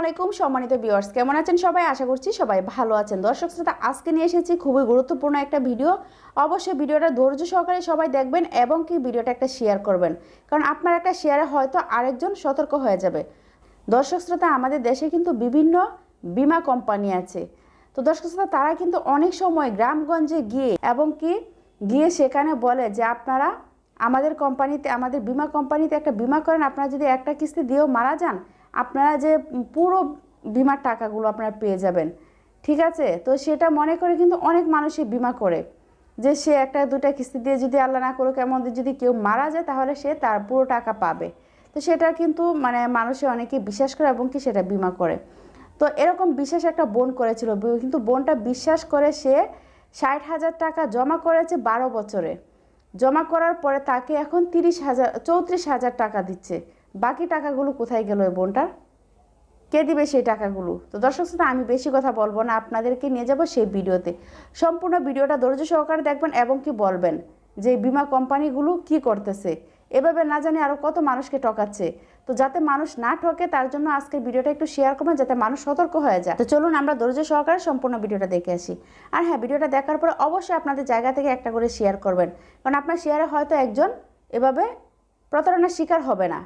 আলাইকুম, সম্মানিত ভিউয়ার্স কেমন আছেন সবাই? আশা করছি সবাই ভালো আছেন। দর্শক শ্রোতা, আজকে নিয়ে এসেছি খুবই গুরুত্বপূর্ণ একটা ভিডিও অবশ্যই ভিডিওটা ধৈর্য সহকারে সবাই দেখবেন এবং কি ভিডিওটা একটা শেয়ার করবেন। কারণ আপনার একটা শেয়ারে হয়তো আরেকজন সতর্ক হয়ে যাবে। দর্শক শ্রোতা, আমাদের দেশে কিন্তু বিভিন্ন বিমা কোম্পানি আছে। তো দর্শক শ্রোতা, তারা কিন্তু অনেক সময় গ্রামগঞ্জে গিয়ে এবং কি গিয়ে সেখানে বলে যে, আপনারা আমাদের কোম্পানিতে আমাদের বিমা কোম্পানিতে একটা বিমা করেন। আপনারা যদি একটা কিস্তি দিয়েও মারা যান আপনারা যে পুরো বিমার টাকাগুলো আপনারা পেয়ে যাবেন, ঠিক আছে? তো সেটা মনে করে কিন্তু অনেক মানুষই বিমা করে, যে সে একটা দুটা কিস্তি দিয়ে যদি আল্লাহ না করুক, এমন যদি কেউ মারা যায়, তাহলে সে তার পুরো টাকা পাবে। তো সেটা কিন্তু মানে মানুষে অনেকে বিশ্বাস করে এবং কি সেটা বিমা করে। তো এরকম বিশেষ একটা বোন করেছিল, কিন্তু বোনটা বিশ্বাস করে সে ষাট হাজার টাকা জমা করেছে বারো বছরে। জমা করার পরে তাকে এখন তিরিশ হাজার, চৌত্রিশ হাজার টাকা দিচ্ছে। বাকি টাকাগুলো কোথায় গেল ওই বোনটার? কে দিবে সেই টাকাগুলো? তো দর্শক শ্রোতা, আমি বেশি কথা বলব না, আপনাদেরকে নিয়ে যাব সেই ভিডিওতে। সম্পূর্ণ ভিডিওটা ধৈর্য সহকারে দেখবেন এবং কি বলবেন যে বিমা কোম্পানিগুলো কি করতেছে। এভাবে না জানি আরও কত মানুষকে ঠকাচ্ছে। তো যাতে মানুষ না ঠকে, তার জন্য আজকের ভিডিওটা একটু শেয়ার করবেন, যাতে মানুষ সতর্ক হয়ে যায়। তো চলুন আমরা ধৈর্য সহকারে সম্পূর্ণ ভিডিওটা দেখে আসি। আর হ্যাঁ ভিডিওটা দেখার পরে অবশ্যই আপনাদের জায়গা থেকে একটা করে শেয়ার করবেন। কারণ আপনার শেয়ারে হয়তো একজন এভাবে প্রতারণার শিকার হবে না।